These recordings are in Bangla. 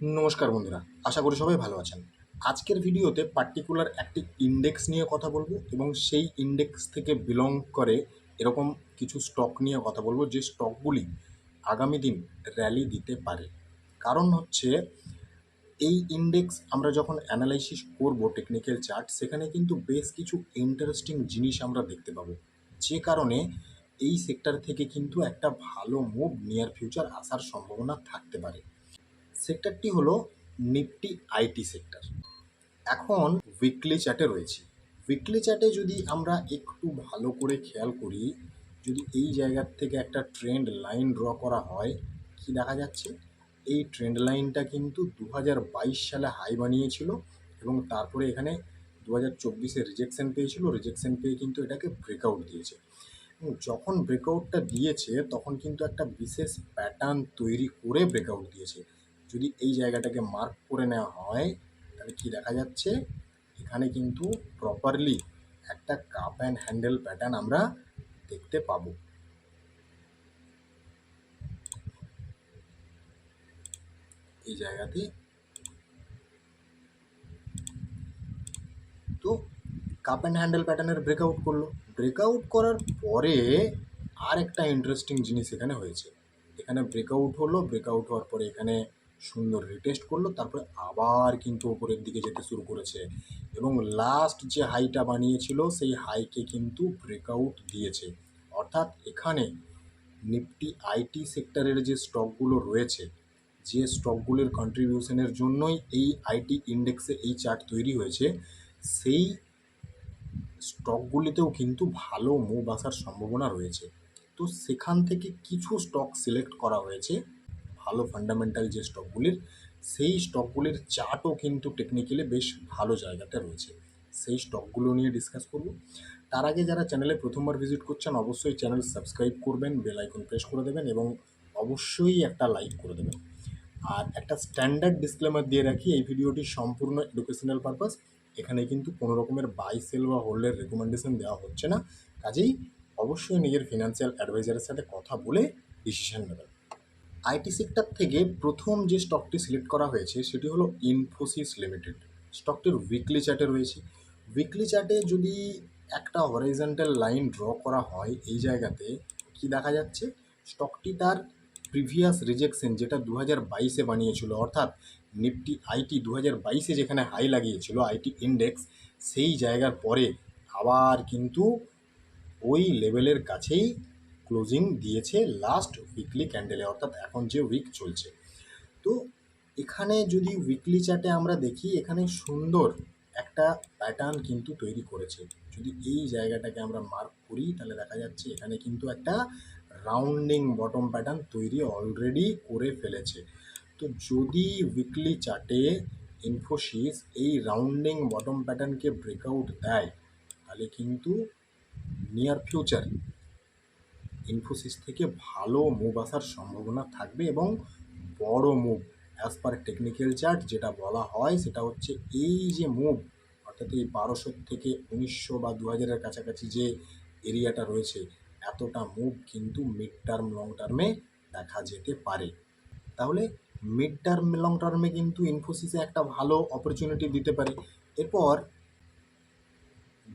নমস্কার বন্ধুরা, আশা করি সবাই ভালো আছেন। আজকের ভিডিওতে পার্টিকুলার একটি ইন্ডেক্স নিয়ে কথা বলব এবং সেই ইন্ডেক্স থেকে বিলং করে এরকম কিছু স্টক নিয়ে কথা বলব যে স্টকগুলি আগামী দিন র্যালি দিতে পারে। কারণ হচ্ছে, এই ইন্ডেক্স আমরা যখন অ্যানালাইসিস করব টেকনিক্যাল চার্ট সেখানে কিন্তু বেশ কিছু ইন্টারেস্টিং জিনিস আমরা দেখতে পাবো। যে কারণে এই সেক্টর থেকে কিন্তু একটা ভালো মুভ নিয়ার ফিউচার আসার সম্ভাবনা থাকতে পারে। সেক্টরটি হলো নিফটি আইটি সেক্টর। এখন উইকলি চার্টে রয়েছি। উইকলি চার্টে যদি আমরা একটু ভালো করে খেয়াল করি, যদি এই জায়গার থেকে একটা ট্রেন্ড লাইন ড্র করা হয়, কি দেখা যাচ্ছে? এই ট্রেন্ড লাইনটা কিন্তু দু হাজার বাইশ সালে হাই বানিয়েছিল এবং তারপরে এখানে দু হাজার চব্বিশে রিজেকশন পেয়েছিল। রিজেকশন পেয়ে কিন্তু এটাকে ব্রেকআউট দিয়েছে। যখন ব্রেকআউটটা দিয়েছে, তখন কিন্তু একটা বিশেষ প্যাটার্ন তৈরি করে ব্রেকআউট দিয়েছে। যদি এই জায়গাটাকে মার্ক করে নেওয়া হয়, তাহলে কি দেখা যাচ্ছে? এখানে কিন্তু প্রপারলি একটা কাপ অ্যান্ড হ্যান্ডেল প্যাটার্ন আমরা দেখতে পাবো। এই জায়গাতে তো কাপ অ্যান্ড হ্যান্ডেল প্যাটার্নের ব্রেকআউট করল। ব্রেকআউট করার পরে আর একটা ইন্টারেস্টিং জিনিস এখানে হয়েছে। এখানে ব্রেকআউট হলো ব্রেকআউট হওয়ার পরে এখানে সুন্দর রিটেস্ট করল, তারপরে আবার কিন্তু ওপরের দিকে যেতে শুরু করেছে। এবং লাস্ট যে হাইটা বানিয়েছিল, সেই হাইকে কিন্তু ব্রেকআউট দিয়েছে। অর্থাৎ এখানে নিফটি আইটি সেক্টরের যে স্টকগুলো রয়েছে, যে স্টকগুলোর কন্ট্রিবিউশনের জন্যই এই আইটি ইন্ডেক্সে এই চার্ট তৈরি হয়েছে, সেই স্টকগুলিতেও কিন্তু ভালো মুভ আসার সম্ভাবনা রয়েছে। তো সেখান থেকে কিছু স্টক সিলেক্ট করা হয়েছে। ভালো ফান্ডামেন্টাল যে স্টকগুলির সেই স্টকগুলির চার্টও কিন্তু টেকনিক্যালি বেশ ভালো জায়গাতে রয়েছে। সেই স্টকগুলো নিয়ে ডিসকাস করব। তার আগে যারা চ্যানেলে প্রথমবার ভিজিট করছেন, অবশ্যই চ্যানেল সাবস্ক্রাইব করবেন বেল আইকন প্রেস করে দেবেন এবং অবশ্যই একটা লাইক করে দেবেন। আর একটা স্ট্যান্ডার্ড ডিসক্লেমার দিয়ে রাখি, এই ভিডিওটি সম্পূর্ণ এডুকেশনাল পারপাস এখানে কিন্তু কোনো রকমের বাই সেল বা হোল্ডের রেকমেন্ডেশন দেওয়া হচ্ছে না। কাজেই অবশ্যই নিজের ফিনান্সিয়াল অ্যাডভাইজারের সাথে কথা বলে ডিসিশন নেবেন। আইটি সেক্টর থেকে প্রথম যে স্টকটি সিলেক্ট করা হয়েছে, সেটি হলো ইনফোসিস লিমিটেড স্টকটির উইকলি চার্টে রয়েছে। উইকলি চার্টে যদি একটা হরাইজেন্টাল লাইন ড্র করা হয়, এই জায়গাতে কি দেখা যাচ্ছে? স্টকটি তার প্রিভিয়াস রিজেকশন যেটা দু হাজার বাইশে বানিয়েছিল, অর্থাৎ নিফটি আইটি দু হাজার বাইশে যেখানে হাই লাগিয়েছিল, আইটি ইন্ডেক্স সেই জায়গার পরে আবার কিন্তু ওই লেভেলের কাছেই ক্লোজিং দিয়েছে লাস্ট উইকলি ক্যান্ডেলে অর্থাৎ এখন যে উইক চলছে। তো এখানে যদি উইকলি চার্টে আমরা দেখি, এখানে সুন্দর একটা প্যাটার্ন কিন্তু তৈরি করেছে। যদি এই জায়গাটাকে আমরা মার্ক করি, তাহলে দেখা যাচ্ছে এখানে কিন্তু একটা রাউন্ডিং বটম প্যাটার্ন তৈরি অলরেডি করে ফেলেছে। তো যদি উইকলি চার্টে ইনফোসিস এই রাউন্ডিং বটম প্যাটার্নকে ব্রেকআউট দেয়, তাহলে কিন্তু নিয়ার ফিউচার ইনফোসিস থেকে ভালো মুভ আসার সম্ভাবনা থাকবে এবং বড় move as per technical chart যেটা বলা হয় সেটা হচ্ছে এই যে মুভ অর্থাৎ এই বারোশো থেকে উনিশশো বা দু হাজারের কাছাকাছি যে এরিয়াটা রয়েছে, এতটা মুভ কিন্তু মিড টার্ম লং টার্মে দেখা যেতে পারে। তাহলে মিড টার্ম লং টার্মে কিন্তু ইনফোসিসে একটা ভালো অপরচুনিটি দিতে পারে। এরপর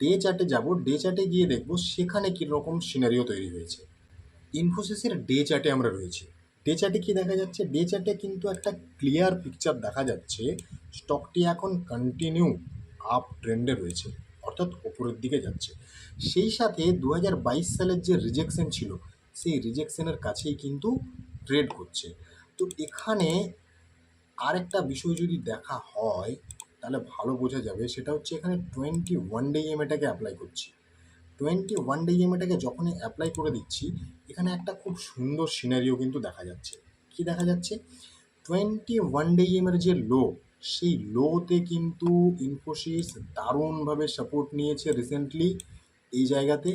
ডে চার্টে যাব ডে চার্টে গিয়ে দেখব সেখানে কীরকম সিনারিও তৈরি হয়েছে। ইনফোসিসের ডে চার্টে আমরা রয়েছি। ডে চার্টে কী দেখা যাচ্ছে? ডে চার্টে কিন্তু একটা ক্লিয়ার পিকচার দেখা যাচ্ছে। স্টকটি এখন কন্টিনিউ আপ ট্রেন্ডে রয়েছে, অর্থাৎ ওপরের দিকে যাচ্ছে। সেই সাথে দু হাজার বাইশ সালের যে রিজেকশন ছিল, সেই রিজেকশনের কাছেই কিন্তু ট্রেড করছে। তো এখানে আরেকটা বিষয় যদি দেখা হয় তাহলে ভালো বোঝা যাবে, সেটা হচ্ছে এখানে টোয়েন্টি ওয়ান ডে ইএমএটাকে অ্যাপ্লাই করছি। টোয়েন্টি ওয়ান ডে ইএমএটাকে যখনই অ্যাপ্লাই করে দিচ্ছি, এখানে একটা খুব সুন্দর সিনারিও কিন্তু দেখা যাচ্ছে। কি দেখা যাচ্ছে? টোয়েন্টি ওয়ান ডে ইএমের যে লো সেই লোতে কিন্তু ইনফোসিস দারুণভাবে সাপোর্ট নিয়েছে রিসেন্টলি এই জায়গাতে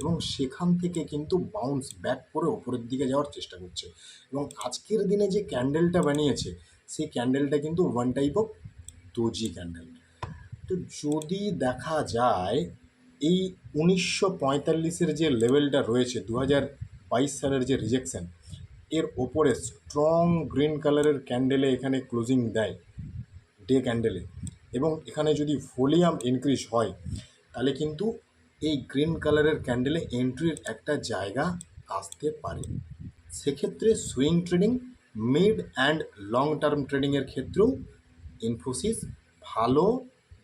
এবং সেখান থেকে কিন্তু বাউন্স ব্যাক করে ওপরের দিকে যাওয়ার চেষ্টা করছে। এবং আজকের দিনে যে ক্যান্ডেলটা বানিয়েছে, সেই ক্যান্ডেলটা কিন্তু one type of doji candle তো যদি দেখা যায়, এই উনিশশো পঁয়তাল্লিশের যে লেভেলটা রয়েছে, দু হাজার বাইশ সালের যে রিজেকশন এর ওপরে স্ট্রং গ্রিন কালারের ক্যান্ডেলে এখানে ক্লোজিং দেয় ডে ক্যান্ডেলে এবং এখানে যদি ভলিউম ইনক্রিজ হয়, তাহলে কিন্তু এই গ্রিন কালারের ক্যান্ডেলে এন্ট্রির একটা জায়গা আসতে পারে। সেক্ষেত্রে swing trading mid and long term ট্রেডিংয়ের ক্ষেত্রেও ইনফোসিস ভালো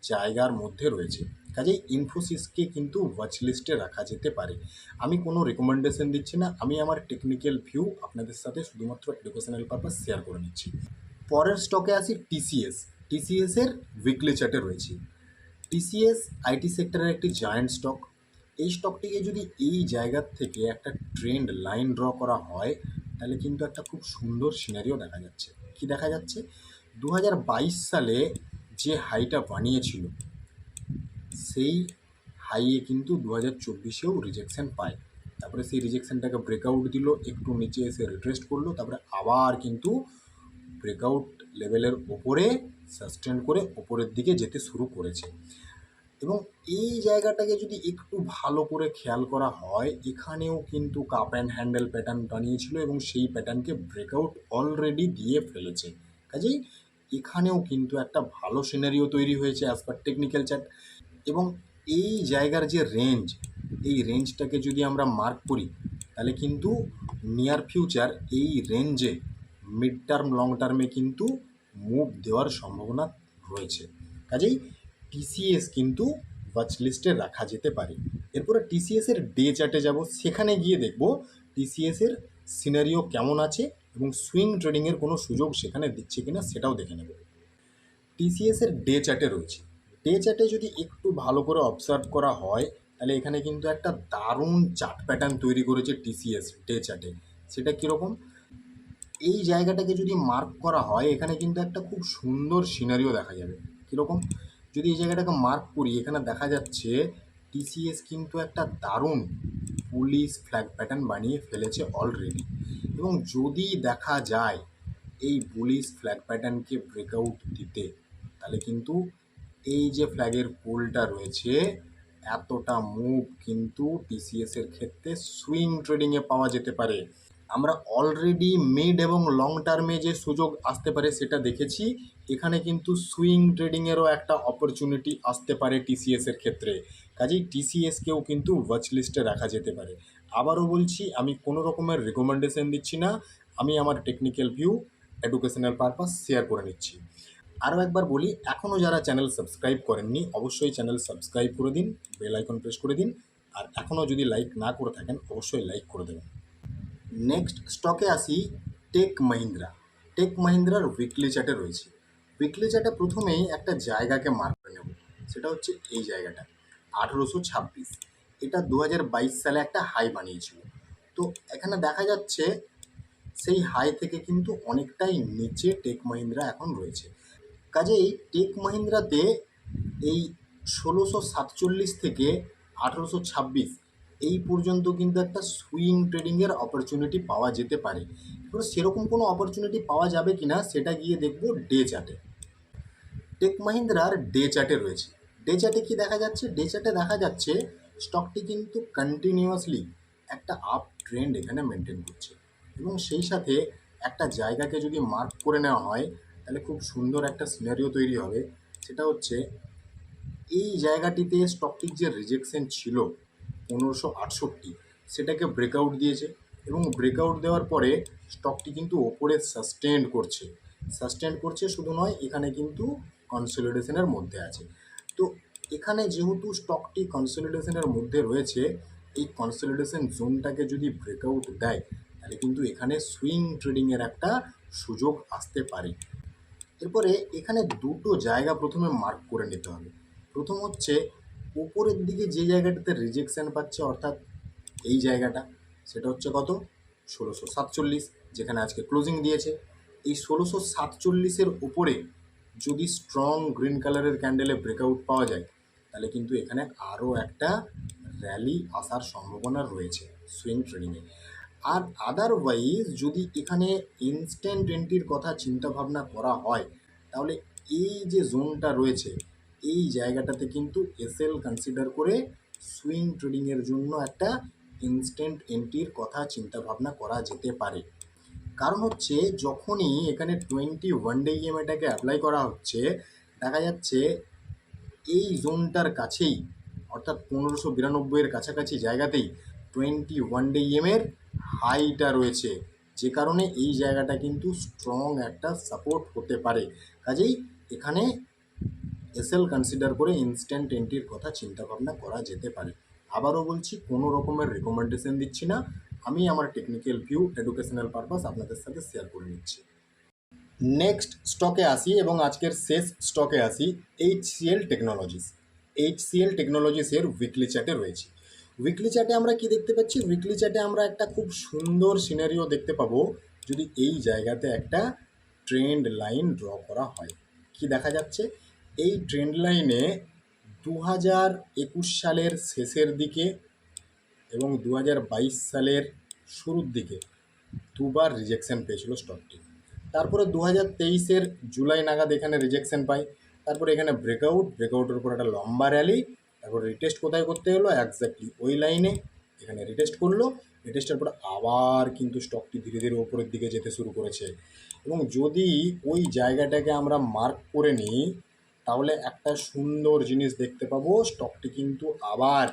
জায়গার মধ্যে রয়েছে। কাজেই ইনফোসিসকে কিন্তু ওয়াচ লিস্টে রাখা যেতে পারে। আমি কোনো রেকমেন্ডেশন দিচ্ছি না। আমি আমার টেকনিক্যাল ভিউ আপনাদের সাথে শুধুমাত্র এডুকেশনাল পারপাস শেয়ার করে নিচ্ছি। পরের স্টকে আসি টিসিএস টিসিএসের উইকলি চার্টে রয়েছে। টিসিএস আইটি সেক্টরের একটি জায়ান্ট স্টক এই স্টকটিকে যদি এই জায়গার থেকে একটা ট্রেন্ড লাইন ড্র করা হয়, তাহলে কিন্তু একটা খুব সুন্দর সিনারিও দেখা যাচ্ছে। কি দেখা যাচ্ছে? দু হাজার বাইশ সালে যে হাইটা বানিয়েছিল, সেই হাইয়ে কিন্তু দু হাজার চব্বিশেও রিজেকশন পায়। তারপরে সেই রিজেকশনটাকে ব্রেকআউট দিল, একটু নিচে এসে রিট্রেস্ট করল, তারপরে আবার কিন্তু ব্রেকআউট লেভেলের ওপরে সাস্টেন করে ওপরের দিকে যেতে শুরু করেছে। এবং এই জায়গাটাকে যদি একটু ভালো করে খেয়াল করা হয়, এখানেও কিন্তু কাপ অ্যান্ড হ্যান্ডেল প্যাটার্ন বানিয়েছিল এবং সেই প্যাটার্নকে ব্রেকআউট অলরেডি দিয়ে ফেলেছে। কাজেই এখানেও কিন্তু একটা ভালো সিনারিও তৈরি হয়েছে অ্যাজ পার টেকনিক্যাল চার্ট এবং এই জায়গার যে রেঞ্জ এই রেঞ্জটাকে যদি আমরা মার্ক করি, তাহলে কিন্তু নিয়ার ফিউচার এই রেঞ্জে মিড টার্ম লং টার্মে কিন্তু মুভ দেওয়ার সম্ভাবনা রয়েছে। কাজেই টিসিএস কিন্তু ওয়াচ লিস্টে রাখা যেতে পারে। এরপরে টিসিএস এর ডে চার্টে যাব, সেখানে গিয়ে দেখব টিসিএস এর সিনারিও কেমন আছে এবং সুইং ট্রেডিংয়ের কোনো সুযোগ সেখানে দিচ্ছে কিনা সেটাও দেখে নেব। টিসিএস এর ডে চার্টে রয়েছে। ডে চার্টে যদি একটু ভালো করে অবজার্ভ করা হয়, তাহলে এখানে কিন্তু একটা দারুণ চার্ট প্যাটার্ন তৈরি করেছে টিসিএস ডে চার্টে সেটা কীরকম? এই জায়গাটাকে যদি মার্ক করা হয়, এখানে কিন্তু একটা খুব সুন্দর সিনারিও দেখা যাবে। কীরকম? যদি এই জায়গাটাকে মার্ক করি, এখানে দেখা যাচ্ছে টিসিএস কিন্তু একটা দারুণ পুলিশ ফ্ল্যাগ প্যাটার্ন বানিয়ে ফেলেছে অলরেডি এবং যদি দেখা যায় এই পুলিশ ফ্ল্যাগ প্যাটার্নকে ব্রেকআউট দিতে, তাহলে কিন্তু এই যে ফ্ল্যাগের পোলটা রয়েছে, এতটা মুভ কিন্তু টিসিএসের ক্ষেত্রে সুইং ট্রেডিংয়ে পাওয়া যেতে পারে। আমরা অলরেডি মিড এবং লং টার্মে যে সুযোগ আসতে পারে সেটা দেখেছি। এখানে কিন্তু সুইং ট্রেডিংয়েরও একটা অপরচুনিটি আসতে পারে টিসিএস এর ক্ষেত্রে। কাজেই টিসিএসকেও কিন্তু ওয়াচ লিস্টে রাখা যেতে পারে। আবারও বলছি, আমি কোনো রকমের রেকমেন্ডেশন দিচ্ছি না। আমি আমার technical view educational purpose share করে নিচ্ছি। আরও একবার বলি, এখনও যারা চ্যানেল সাবস্ক্রাইব করেননি, অবশ্যই চ্যানেল সাবস্ক্রাইব করে দিন বেল আইকন প্রেস করে দিন। আর এখনও যদি লাইক না করে থাকেন, অবশ্যই লাইক করে দেবেন। নেক্সট স্টকে আসি টেক মাহিন্দ্রা টেক মাহিন্দ্রার উইকলি চার্টে রয়েছে। উইকলি চার্টে প্রথমেই একটা জায়গাকে মার্ক করে নেব। সেটা হচ্ছে এই জায়গাটা। আঠেরোশো ছাব্বিশ। এটা দু হাজার বাইশ সালে একটা হাই বানিয়েছিল। তো এখানে দেখা যাচ্ছে সেই হাই থেকে কিন্তু অনেকটাই নিচে টেক মাহিন্দ্রা এখন রয়েছে। কাজেই টেক মাহিন্দ্রাতে এই ষোলোশো সাতচল্লিশ থেকে আঠেরোশো ছাব্বিশ এই পর্যন্ত কিন্তু একটা সুইং ট্রেডিংয়ের অপরচুনিটি পাওয়া যেতে পারে। এবার সেরকম কোনো অপরচুনিটি পাওয়া যাবে কি না সেটা গিয়ে দেখব ডে চার্টে টেক মাহিন্দ্রার ডে চার্টে রয়েছে। ডে চার্টে কি দেখা যাচ্ছে? ডে চার্টে দেখা যাচ্ছে স্টকটি কিন্তু কন্টিনিউয়াসলি একটা আপ ট্রেন্ড এখানে মেনটেন করছে। এবং সেই সাথে একটা জায়গাকে যদি মার্ক করে নেওয়া হয়, তাহলে খুব সুন্দর একটা সিনারিও তৈরি হবে। সেটা হচ্ছে এই জায়গাটিতে স্টকটির যে রিজেকশন ছিল পনেরোশো আটষট্টি। সেটাকে ব্রেকআউট দিয়েছে এবং ব্রেকআউট দেওয়ার পরে স্টকটি কিন্তু ওপরে সাস্টেন্ড করছে। সাস্টেন্ড করছে শুধু নয়, এখানে কিন্তু কনসলিডেশনের মধ্যে আছে। তো এখানে যেহেতু স্টকটি কনসলিডেশনের মধ্যে রয়েছে, এই কনসলিডেশন জোনটাকে যদি ব্রেকআউট দেয়, তাহলে কিন্তু এখানে সুইং ট্রেডিংয়ের একটা সুযোগ আসতে পারে। এরপরে এখানে দুটো জায়গা প্রথমে মার্ক করে নিতে হবে। প্রথম হচ্ছে উপরের দিকে যে জায়গাটাতে রিজেকশন পাচ্ছে, অর্থাৎ এই জায়গাটা, সেটা হচ্ছে কত? ষোলোশো সাতচল্লিশ, যেখানে আজকে ক্লোজিং দিয়েছে। এই ষোলোশো সাতচল্লিশের উপরে যদি স্ট্রং গ্রিন কালারের ক্যান্ডেলে ব্রেকআউট পাওয়া যায়, তাহলে কিন্তু এখানে আরও একটা র্যালি আসার সম্ভাবনা রয়েছে সুইং ট্রেডিংয়ে আর আদারওয়াইজ যদি এখানে ইনস্ট্যান্ট এন্ট্রির কথা চিন্তা ভাবনা করা হয়, তাহলে এই যে জোনটা রয়েছে এই জায়গাটাতে কিন্তু এসএল কনসিডার করে সুইং ট্রেডিংয়ের জন্য একটা ইনস্ট্যান্ট এন্ট্রির কথা চিন্তা ভাবনা করা যেতে পারে। কারণ হচ্ছে যখনই এখানে টোয়েন্টি ওয়ান ডে ইএমআইটাকে অ্যাপ্লাই করা হচ্ছে, দেখা যাচ্ছে এই জোনটার কাছেই, অর্থাৎ পনেরোশো বিরানব্বইয়ের কাছাকাছি জায়গাতেই টোয়েন্টি ওয়ান ডে ইএমের হাইটা রয়েছে। যে কারণে এই জায়গাটা কিন্তু স্ট্রং একটা সাপোর্ট হতে পারে। কাজেই এখানে এসএল কনসিডার করে ইনস্ট্যান্ট এন্ট্রির কথা চিন্তা ভাবনা করা যেতে পারে। আবারও বলছি, কোনো রকমের রেকমেন্ডেশন দিচ্ছি না। আমি আমার টেকনিক্যাল ভিউ এডুকেশনাল পারপাস আপনাদের সাথে শেয়ার করে নিচ্ছি। নেক্সট স্টকে আসি এবং আজকের শেষ স্টকে আসি H CL Technologies H CL টেকনোলজিসের weekly চ্যাটে রয়েছে। উইকলি চ্যাটে আমরা কি দেখতে পাচ্ছি? উইকলি চ্যাটে আমরা একটা খুব সুন্দর সিনারিও দেখতে পাবো, যদি এই জায়গাতে একটা ট্রেন্ড লাইন ড্র করা হয়। কি দেখা যাচ্ছে? এই ট্রেন্ড লাইনে দু হাজার একুশ সালের শেষের দিকে এবং দু হাজার বাইশ সালের শুরুর দিকে দুবার রিজেকশন পেয়েছিল স্টকটি তারপরে দু হাজার তেইশের জুলাই নাগাদ এখানে রিজেকশন পাই তারপরে এখানে ব্রেকআউট ব্রেকআউটের উপর একটা লম্বা র্যালি তারপর রিটেস্ট কোথায় করতে হলো? একজাক্টলি ওই লাইনে এখানে রিটেস্ট করল। রিটেস্টের পর আবার কিন্তু স্টকটি ধীরে ধীরে ওপরের দিকে যেতে শুরু করেছে। এবং যদি ওই জায়গাটাকে আমরা মার্ক করে নিই তাহলে একটা সুন্দর জিনিস দেখতে পাবো। স্টকটি কিন্তু আবার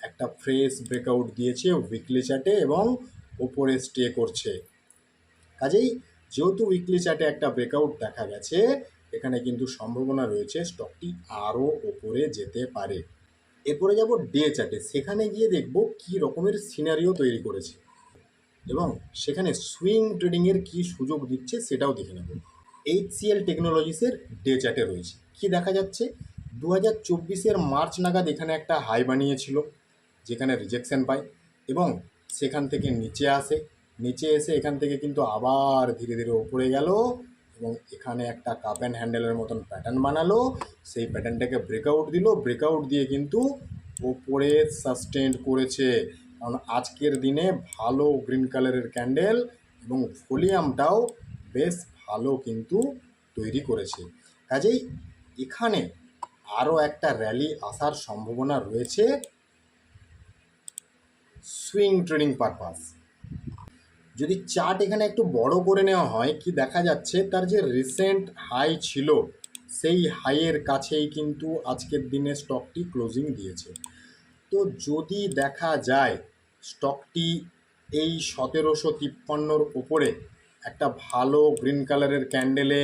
একটা ফ্রেশ ব্রেকআউট দিয়েছে উইকলি চার্টে এবং ওপরে স্টে করছে। কাজেই যেহেতু উইকলি চার্টে একটা ব্রেকআউট দেখা গেছে, এখানে কিন্তু সম্ভাবনা রয়েছে স্টকটি আরও ওপরে যেতে পারে। এরপরে যাব ডে চার্টে সেখানে গিয়ে দেখব কি রকমের সিনারিও তৈরি করেছে এবং সেখানে সুইং ট্রেডিংয়ের কি সুযোগ দিচ্ছে সেটাও দেখে নেব। এইচ সিএল টেকনোলজিসের ডে চার্টে রয়েছে। কি দেখা যাচ্ছে? দু হাজার চব্বিশের মার্চ নাগাদ এখানে একটা হাই বানিয়েছিল, যেখানে রিজেকশন পায় এবং সেখান থেকে নিচে আসে। নিচে এসে এখান থেকে কিন্তু আবার ধীরে ধীরে ওপরে গেল এবং এখানে একটা কাপ অ্যান্ড হ্যান্ডেলের মতন প্যাটার্ন বানালো। সেই প্যাটার্নটাকে ব্রেকআউট দিল। ব্রেকআউট দিয়ে কিন্তু ওপরে সাস্টেন্ড করেছে। কারণ আজকের দিনে ভালো গ্রিন কালারের ক্যান্ডেল এবং ভলিউমটাও বেশ ভালো কিন্তু তৈরি করেছে। কাজেই এখানে আরও একটা র্যালি আসার সম্ভাবনা রয়েছে। সুইং ট্রেডিং পারপাস যদি চার্ট এখানে একটু বড় করে নেওয়া হয়, কি দেখা যাচ্ছে? তার যে রিসেন্ট হাই ছিল, সেই হাইয়ের কাছেই কিন্তু আজকের দিনে স্টকটি ক্লোজিং দিয়েছে। তো যদি দেখা যায় স্টকটি এই সতেরোশো তিপ্পান্নর ওপরে একটা ভালো গ্রিন কালারের ক্যান্ডেলে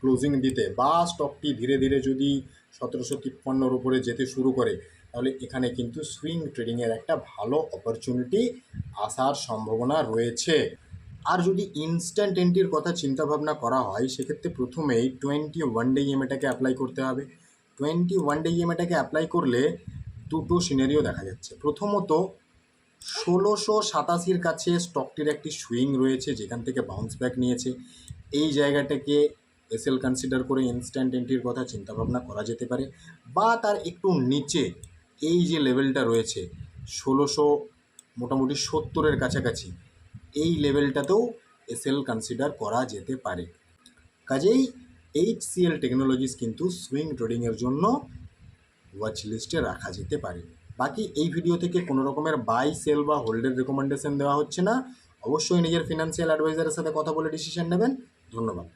ক্লোজিং দিতে বা স্টকটি ধীরে ধীরে যদি সতেরোশো তিপ্পান্নর উপরে যেতে শুরু করে, তাহলে এখানে কিন্তু সুইং ট্রেডিংয়ের একটা ভালো অপরচুনিটি আসার সম্ভাবনা রয়েছে। আর যদি ইনস্ট্যান্ট এন্ট্রির কথা চিন্তা ভাবনা করা হয়, সেক্ষেত্রে প্রথমেই টোয়েন্টি ওয়ান ডে ইএমএটাকে অ্যাপ্লাই করতে হবে। টোয়েন্টি ওয়ান ডে ইএমএটাকে অ্যাপ্লাই করলে দুটো সিনারিও দেখা যাচ্ছে। প্রথমত, ষোলোশো সাতাশির কাছে স্টকটির একটি সুইং রয়েছে, যেখান থেকে বাউন্স ব্যাক নিয়েছে। এই জায়গাটাকে এসএল কনসিডার করে ইনস্ট্যান্ট এন্ট্রির কথা চিন্তাভাবনা করা যেতে পারে বা তার একটু নিচে এই যে লেভেলটা রয়েছে ষোলোশো মোটামুটি সত্তরের কাছাকাছি, এই লেভেলটাতেও এসএল কনসিডার করা যেতে পারে। কাজেই এইচ সিএল টেকনোলজিস কিন্তু সুইং ট্রেডিংয়ের জন্য ওয়াচ লিস্টে রাখা যেতে পারে। বাকি এই ভিডিও থেকে কোনো রকমের বাই সেল বা হোল্ডের রেকমেন্ডেশন দেওয়া হচ্ছে না। অবশ্যই নিজের ফিনান্সিয়াল অ্যাডভাইজারের সাথে কথা বলে ডিসিশন নেবেন। ধন্যবাদ।